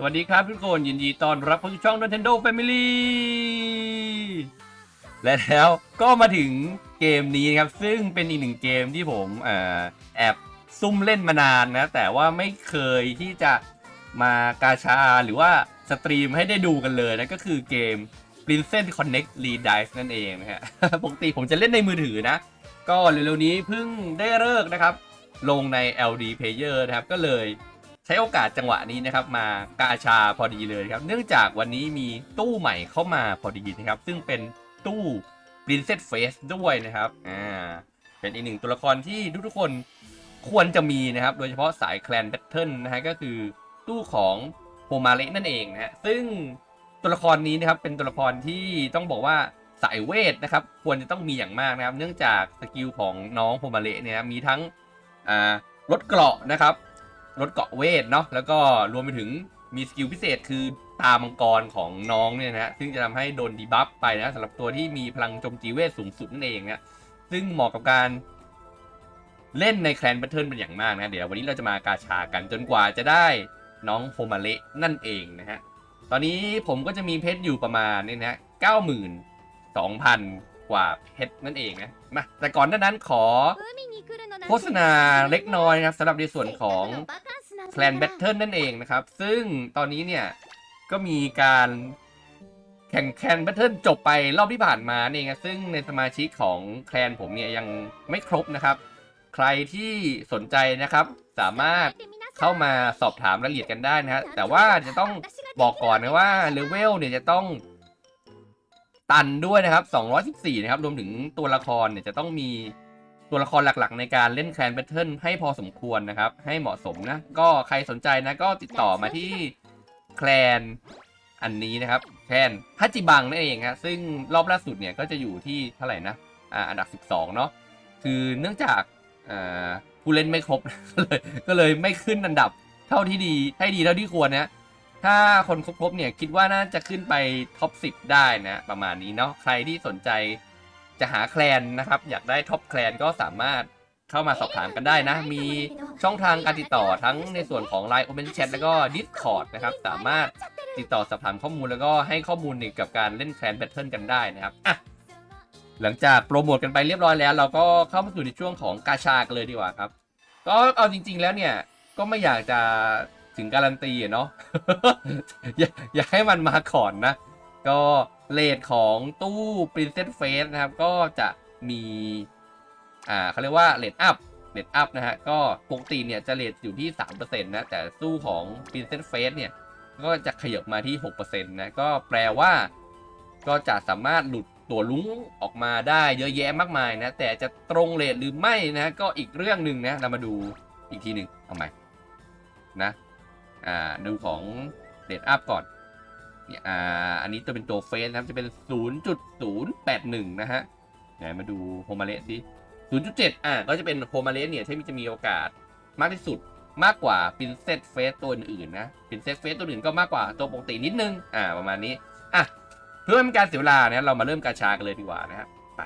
สวัสดีครับทุกคนยินดีต้อนรับเข้าสู่ช่อง Nintendo Family และแล้วก็มาถึงเกมนี้นะครับ ซึ่งเป็นอีกหนึ่งเกมที่ผมอแอบซุ่มเล่นมานานนะ แต่ว่าไม่เคยที่จะมากาชาหรือว่าสตรีมให้ได้ดูกันเลยนะ ก็คือเกม Princess Connect Redive นั่นเองนะฮะปกติผมจะเล่นในมือถือนะ ก็เร็วๆนี้เพิ่งได้เลิกนะครับ ลงใน LD Player นะครับก็เลย ใช้โอกาสจังหวะนี้นะครับมากาชาพอดีเลยครับ เนื่องจากวันนี้มีตู้ใหม่เข้ามาพอดีนะครับ ซึ่งเป็นตู้ Princess Face ด้วยนะครับอ่าเป็นอีกหนึ่งตัวละครที่ทุกๆคนควรจะมีนะครับ โดยเฉพาะสายแคลนแบทเทิลนะฮะก็คือตู้ของโฮมาเละนั่นเองนะฮะซึ่งตัวละครนี้นะครับเป็นตัวละครที่ต้องบอกว่าสายเวทนะครับควรจะต้องมีอย่างมากนะครับ เนื่องจากสกิลของน้องโฮมาเละเนี่ยมีทั้งอ่าลดเกราะนะครับ ลดเกาะเวทเนาะแล้วก็รวมไปถึงมีสกิลพิเศษคือตามังกรของน้องเนี่ยนะฮะซึ่งจะทำให้โดนดีบัฟไปนะสำหรับตัวที่มีพลังโจมตีเวทสูงสุดนั่นเองนะซึ่งเหมาะกับการเล่นในแคลนแบทเทิลเป็นอย่างมากนะเดี๋ยววันนี้เราจะมากาชากันจนกว่าจะได้น้องโฮมาเละนั่นเองนะฮะตอนนี้ผมก็จะมีเพชรอยู่ประมาณนี่นะเก้าหมื่นสองพันกว่าเพชรนั่นเองนะมาแต่ก่อนหน้านั้นขอ โฆษณาเล็กน้อยนะครับสำหรับในส่วนของแคลนแบทเทิลนั่นเองนะครับ ซึ่งตอนนี้เนี่ย ก็มีการแข่งแคลนแบทเทิลจบไปรอบที่ผ่านมานี่เองนะซึ่งในสมาชิกของแคลนผมเนี่ยยังไม่ครบนะครับ ใครที่สนใจนะครับ สามารถเข้ามาสอบถามรายละเอียดกันได้นะฮะแต่ว่าจะต้องบอกก่อนนะว่าเลเวลเนี่ยจะต้องตันด้วยนะครับ 214 นะครับ รวมถึงตัวละครเนี่ยจะต้องมี ตัวละครหลักๆ ในการเล่นแคลนแบทเทิลให้พอสมควรนะครับ ให้เหมาะสมนะ ก็ใครสนใจนะก็ติดต่อมาที่แคลนอันนี้นะครับแคลนฮัจิบังนั่นเองครับซึ่งรอบล่าสุดเนี่ยก็จะอยู่ที่เท่าไหร่นะอ่าอันดับ 12 เนาะคือเนื่องจากอ่าผู้เล่นไม่ครบก็เลยก็เลยไม่ขึ้นอันดับเท่าที่ดีให้ดีเท่าที่ควรนะถ้าคนครบๆเนี่ยคิดว่าน่าจะขึ้นไปท็อป10 ได้นะประมาณนี้เนาะใครที่สนใจ จะหาแคลนนะครับ อยากได้ท็อปแคลนก็สามารถเข้ามาสอบถามกันได้นะ มีช่องทางการติดต่อทั้งในส่วนของ Line Open Chat แล้วก็ Discord นะครับ สามารถติดต่อสอบถามข้อมูลแล้วก็ให้ข้อมูลเกี่ยวกับการเล่นแคลนแบทเทิลกันได้นะครับอะหลังจากโปรโมทกันไปเรียบร้อยแล้ว เราก็เข้ามาสู่ในช่วงของกาชากันเลยดีกว่าครับ ก็เอาจริง ๆ แล้วเนี่ยก็ไม่อยากจะถึงการันตีอะเนาะอยากอยากให้มันมาก่อนนะ ก็ เลทของตู้ Princess Face นะครับ ก็จะมี อ่าเขาเรียกว่าเลทอัพเลทอัพนะฮะ ก็ปกติเนี่ยจะเลทอยู่ที่ 3%นะ แต่ตู้ของ Princess Face เนี่ย ก็จะขยับมาที่ 6%นะ ก็แปลว่า ก็จะสามารถหลุดตัวลุ้งออกมาได้เยอะแยะมากมายนะ แต่จะตรงเลทหรือไม่นะ ก็อีกเรื่องหนึ่งนะ เรามาดูอีกทีหนึ่งเอาใหม่นะ อ่า ดูของเลทอัพก่อน เนี่ยอ่าอันนี้จะเป็นตัวเฟสนะครับจะเป็น 0.081 นะฮะไหนมาดูโฮมาเลสสิ0.7 อ่าก็จะเป็นโฮมาเลสเนี่ยที่จะมีโอกาสมากที่สุดมากกว่าปินเซตเฟสตัวอื่นๆนะปินเซตเฟสตัวอื่นก็มากกว่าตัวปกตินิดนึง อ่าประมาณนี้อะเพื่อไม่เป็นการเสียเวลานะเรามาเริ่มกาชากันเลยดีกว่านะครับไป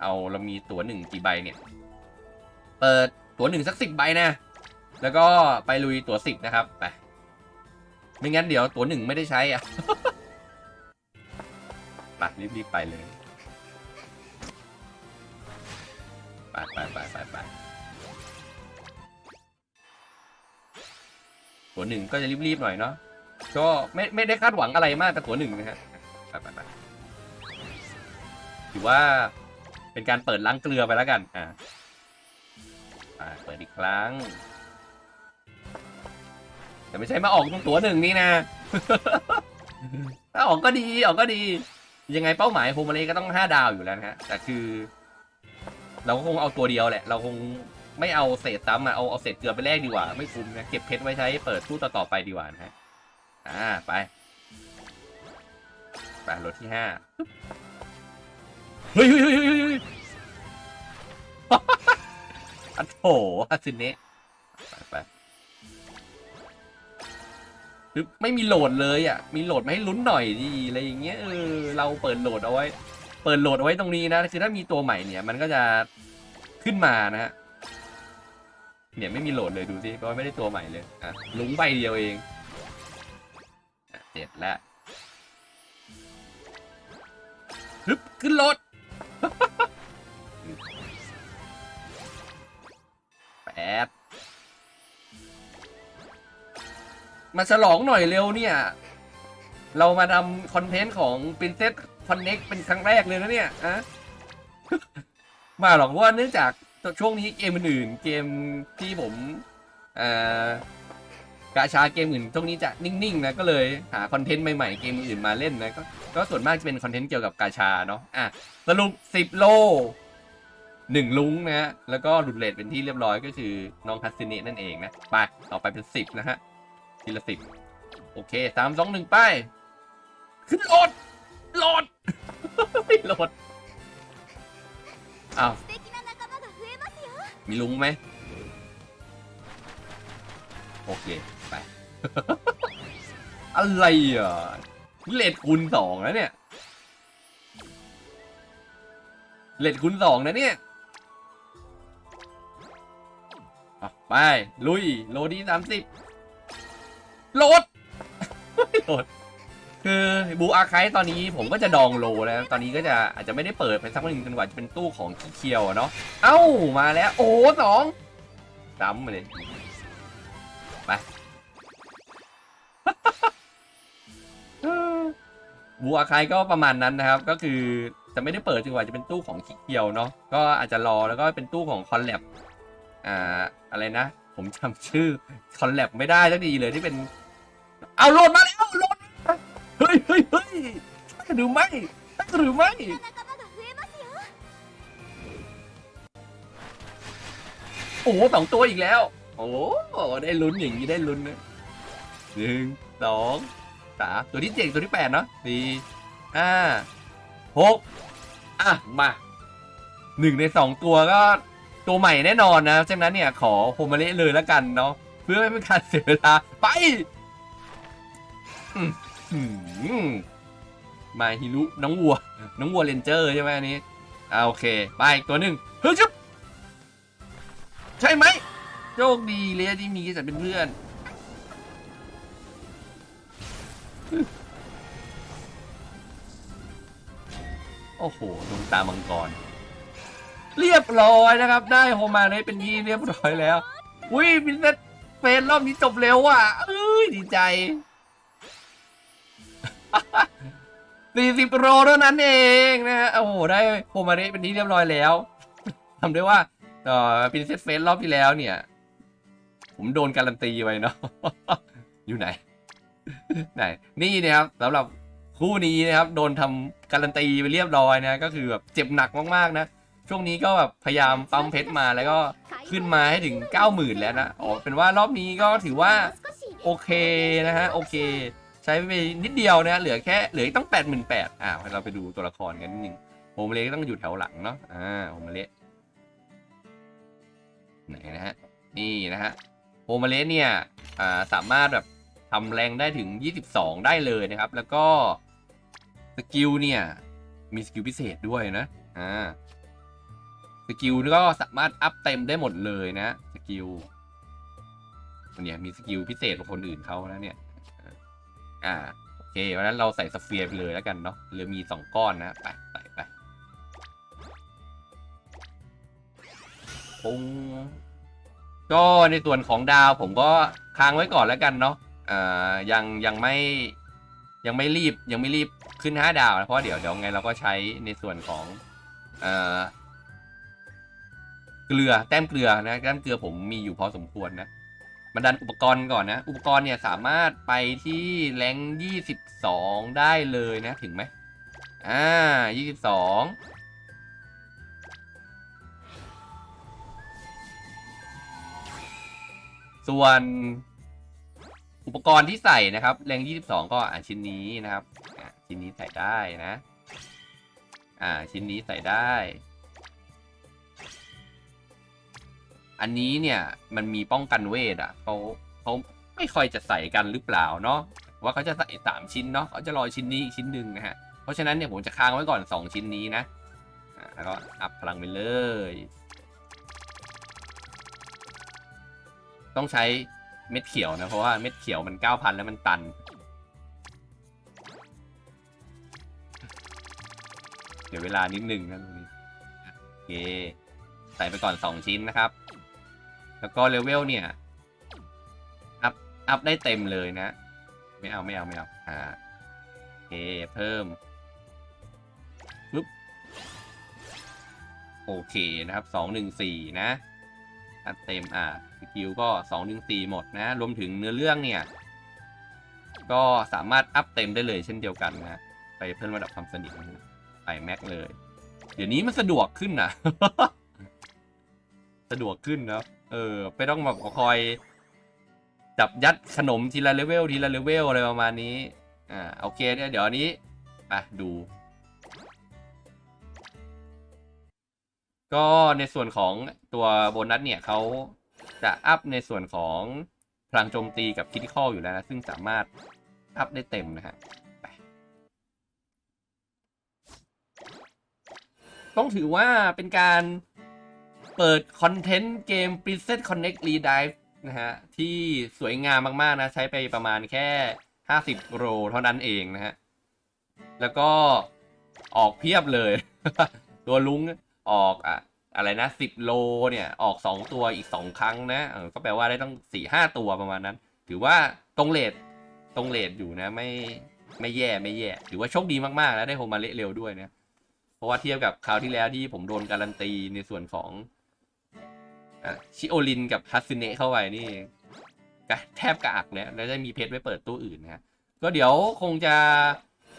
เอาเรามีตัวหนึ่งกี่ใบเนี่ย เปิดตัวหนึ่งสักสิบใบนะ แล้วก็ไปลุยตัวสิบนะครับไป ไม่งั้นเดี๋ยวตัวหนึ่งไม่ได้ใช้อะไปรีบๆไปเลยไปไปไปไปไปตัวหนึ่งก็จะรีบๆหน่อยเนาะก็ไม่ไม่ได้คาดหวังอะไรมากกับตัวหนึ่งนะฮะไปไปไปถือว่าเป็นการเปิดล้างเกลือไปแล้วกัน อ่าเปิดอีกครั้ง แต่ไม่ใช่มาออกตรงตัวหนึ่งนี่นะ ถ้าออกก็ดีออกก็ดี ยังไงเป้าหมายโฮมาเลก็ต้องห้าดาวอยู่แล้วนะฮะ แต่คือ เราก็คงเอาตัวเดียวแหละ เราคงไม่เอาเศษซ้ำอะเอาเอาเศษเกลือไปแลกดีกว่า ไม่คุ้มนะ เก็บเพชรไว้ใช้เปิดตู้ต่อๆไปดีกว่านะฮะ อ่าไป ไปรถที่ห้าเฮ้ยเฮ้ยเฮ้ยเฮ้ยเฮ้ยอันโถอาซินเนะไปไป คือไม่มีโหลดเลยอะ มีโหลดมาให้ลุ้นหน่อยดีอะไรอย่างเงี้ยเออเราเปิดโหลดเอาไว้ เปิดโหลดเอาไว้ตรงนี้นะคือถ้ามีตัวใหม่เนี่ยมันก็จะขึ้นมานะฮะเนี่ยไม่มีโหลดเลยดูสิเพราะไม่ได้ตัวใหม่เลยอะลุ้งใบเดียวเองเจ็ดแล้วฮึบขึ้นรถแปด มาฉลองหน่อยเร็วเนี่ย เรามาทำคอนเทนต์ของ Princess Connect เป็นครั้งแรกเลยนะเนี่ยอะมาหรอกเพราะว่าเนื่องจากช่วงนี้เกมอื่นเกมที่ผมอ่อกาชาเกมอื่นช่วงนี้จะนิ่งๆนะก็เลยหาคอนเทนต์ใหม่ๆเกมอื่นมาเล่นนะก็ก็ส่วนมากจะเป็นคอนเทนต์เกี่ยวกับกาชาเนาะอะสรุป10 โลหนึ่งลุงนะฮะแล้วก็หลุดเลทเป็นที่เรียบร้อยก็คือน้องคัสซิเนะนั่นเองนะไปต่อไปเป็น 10 นะฮะ ทีละสิบโอเคสามสองหนึ่งไป ขึ้นโหลดโหลดไม่โหลดอ้าวมีลุงไหมโอเค ไป อะไรอะเลดคุณสองนะเนี่ยเลดคุณสองนะเนี่ยไป ลุย โลดีสามสิบ โหลดโหลด คือบูอาร์ไคตอนนี้ผมก็จะดองโลแล้ว ตอนนี้ก็จะอาจจะไม่ได้เปิดไปสักวันหนึ่งจนกว่าจะเป็นตู้ของขี้เคียวอะเนาะ เอ้ามาแล้ว โอ้สองซ้ำมาเลย ไปบัวใครก็ประมาณนั้นนะครับ ก็คือจะไม่ได้เปิดจนกว่าจะเป็นตู้ของขี้เกียวเนาะ ก็อาจจะรอแล้วก็เป็นตู้ของคอนแลบอ่าอะไรนะ ผมจำชื่อคอนแลบไม่ได้สักทีเลยที่เป็น เอาโหลดมาแล้วโหลดเฮ้ยเฮ้ยเฮ้ยหรือไม่หรือไม่โอ้สองตัวอีกแล้ว โอ้ได้ลุ้นอย่างนี้ได้ลุ้นนะหนึ่งสองสามตัวที่เจ็ดตัวที่แปดเนาะสี่ห้าหกอะ มาหนึ่งในสองตัวก็ตัวใหม่แน่นอนนะฉะนั้นเนี่ยขอโฮมาเละเลยแล้วกันเนาะเพื่อไม่เป็นการเสียเวลาไป มอืมมาฮิรุน้องวัว น้องวัวเรนเจอร์ใช่ไหมอันนี้อ่าโอเค ไปอีกตัวหนึ่งเฮ้ยจุ๊บใช่ไหมโชคดีเลยที่มีสัตว์เป็นเพื่อนโอ้โหดวงตามังกร เรียบร้อยนะครับ ได้โฮมาเลยเป็นที่เรียบร้อยแล้ว อุ้ยพินเซสเฟนรอบนี้จบเร็วอะเอ้ยดีใจ สี่สิบโรเท่านั้นเองนะฮะโอ้โห ได้โฮมาเรเป็นที่เรียบร้อยแล้ว ทำได้ว่าเอ่อพินเซสเฟสรอบที่แล้วเนี่ย ผมโดนการันตีไว้เนาะ อยู่ไหน ไหน นี่นะครับสำหรับคู่นี้นะครับ โดนทำการันตีไปเรียบร้อยนะ ก็คือแบบเจ็บหนักมากๆนะ ช่วงนี้ก็แบบพยายามปั๊มเพชรมาแล้วก็ขึ้นมาให้ถึง 90,000 แล้วนะ อ๋อ เป็นว่ารอบนี้ก็ถือว่าโอเคนะฮะ โอเค ใช้ไปนิดเดียวนะเหลือแค่เหลืออีกต้อง88,000อ่าเราไปดูตัวละครกันนิดนึงโฮมเละต้องอยู่แถวหลังเนาะอ่าโฮมเละไหนนะฮะนี่นะฮะโฮมเลสเนี่ยอ่าสามารถแบบทำแรงได้ถึง 22 ได้เลยนะครับ แล้วก็สกิลเนี่ยมีสกิลพิเศษด้วยนะอ่าสกิลก็สามารถอัพเต็มได้หมดเลยนะสกิลเนี่ยมีสกิลพิเศษกว่าคนอื่นเขานะเนี่ย อ่าโอเคเพราะนั้นเราใส่สเฟียร์ไปเลยแล้วกันเนาะเหลือมี2ก้อนนะ ไปใส่ไปปุ้งก็ในส่วนของดาวผมก็ค้างไว้ก่อนแล้วกันเนาะเอ่อยังยังไม่ยังไม่รีบยังไม่รีบขึ้นห้าดาวนะเพราะเดี๋ยวเดี๋ยวไงเราก็ใช้ในส่วนของเอ่อเกลือแต้มเกลือนะแต้มเกลือผมมีอยู่พอสมควรนะ มาดันอุปกรณ์ก่อนนะ อุปกรณ์เนี่ยสามารถไปที่แรงยี่สิบสองได้เลยนะ ถึงไหมอ่ายี่สิบสองส่วนอุปกรณ์ที่ใส่นะครับแรง 22 ก็อ่าชิ้นนี้นะครับอะชิ้นนี้ใส่ได้นะ อ่าชิ้นนี้ใส่ได้ อันนี้เนี่ยมันมีป้องกันเวทอะเขาเขาไม่ค่อยจะใส่กันหรือเปล่าเนาะว่าเขาจะใส่สามชิ้นเนาะเขาจะลอยชิ้นนี้อีกชิ้นหนึ่งนะฮะเพราะฉะนั้นเนี่ยผมจะค้างไว้ก่อน 2 ชิ้นนี้นะแล้วก็อัพพลังไปเลย ต้องใช้เม็ดเขียวนะเพราะว่าเม็ดเขียวมัน 9,000 แล้วมันตันเดี๋ยวเวลานิดหนึ่งนะตรงนี้โอเค ใส่ไปก่อน 2 ชิ้นนะครับ แล้วก็เลเวลเนี่ย อัพ อัพได้เต็มเลยนะ ไม่เอาไม่เอาไม่เอา อ่าโอเคเพิ่มปึ๊บโอเคนะครับ214นะอัพเต็มอ่าสกิลก็214หมดนะ รวมถึงเนื้อเรื่องเนี่ย ก็สามารถอัพเต็มได้เลยเช่นเดียวกันนะ ไปเพิ่มระดับความสนิทไปแม็กเลย เดี๋ยวนี้มันสะดวกขึ้นนะ สะดวกขึ้นนะ เออไม่ต้องแบบคอย จับยัดขนมทีละเลเวลทีละเลเวลอะไรประมาณนี้อ่าโอเคเนี่ยเดี๋ยวอันนี้อะดู ก็ในส่วนของตัวโบนัสเนี่ยเขาจะอัพในส่วนของพลังโจมตีกับคิติคออยู่แล้วนะ ซึ่งสามารถอัพได้เต็มนะฮะต้องถือว่าเป็นการ เปิดคอนเทนต์เกม Princess Connect Redive นะฮะ ที่สวยงามมาก ๆ นะ ใช้ไปประมาณแค่ 50 โรเท่านั้นเองนะฮะ แล้วก็ออกเพียบเลย ตัวลุงออกอะอะไรนะ 10 โลเนี่ย ออก 2 ตัวอีก 2 ครั้งนะก็แปลว่าได้ต้อง 4 5 ตัวประมาณนั้น ถือว่าตรงเลทตรงเลทอยู่นะไม่ไม่แย่ไม่แย่ ถือว่าโชคดีมาก ๆ แล้วได้โฮมาเละเร็วด้วยนะ เพราะว่าเทียบกับคราวที่แล้วที่ผมโดนการันตีในส่วนของ ชิโอลินกับฮัตสึเนะเข้าไปนี่แทบกระอักเนี่ยแล้วจะมีเพชรไว้เปิดตู้อื่นนะฮะก็เดี๋ยวคงจะ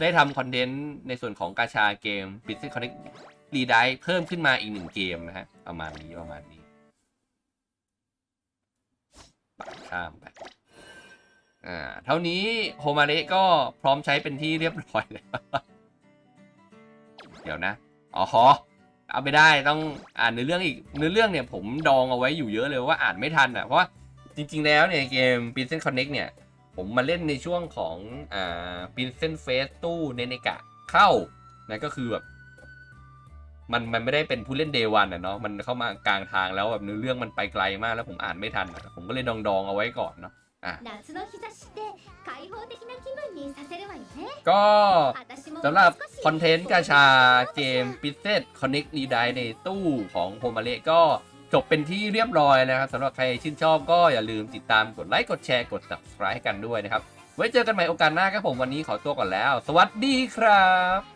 ได้ทำคอนเทนต์ในส่วนของกาชาเกม b u s i n e s s Connect รีไดเพิ่มขึ้นมาอีกหนึ่งเกมนะฮะประมาณนี้ประมาณนี้ปัดข้ามไปอ่าเท่านี้โฮมาเระก็พร้อมใช้เป็นที่เรียบร้อยแล้ว เดี๋ยวนะ อ๋อ เอาไปได้ต้องอ่านในเรื่องอีกเนื้อเรื่องเนี่ยผมดองเอาไว้อยู่เยอะเลยว่าอ่านไม่ทันอะเพราะจริง ๆ แล้วเนี่ยเกม Prison Connect เนี่ย ผมมาเล่นในช่วงของอ่า Prison Face ตู้เนเนกะเข้านะก็คือแบบมันมันไม่ได้เป็นผู้เล่นเดวันอะเนาะมันเข้ามากลางทางแล้วแบบเนื้อเรื่องมันไปไกลมากแล้วผมอ่านไม่ทันผมก็เลยดองดองเอาไว้ก่อนเนาะก็สำหรับ คอนเทนต์กาชาเกม p i x e l Connect r e d i ในตู้ของโฮมาเลก็จบเป็นที่เรียบร้อยนะครับสำหรับใครชื่นชอบก็อย่าลืมติดตามกดไลค์กดแชร์กด subscribe ให้กันด้วยนะครับ ไว้เจอกันใหม่โอกาสหน้าครับผมวันนี้ขอตัวก่อนแล้ว สวัสดีครับ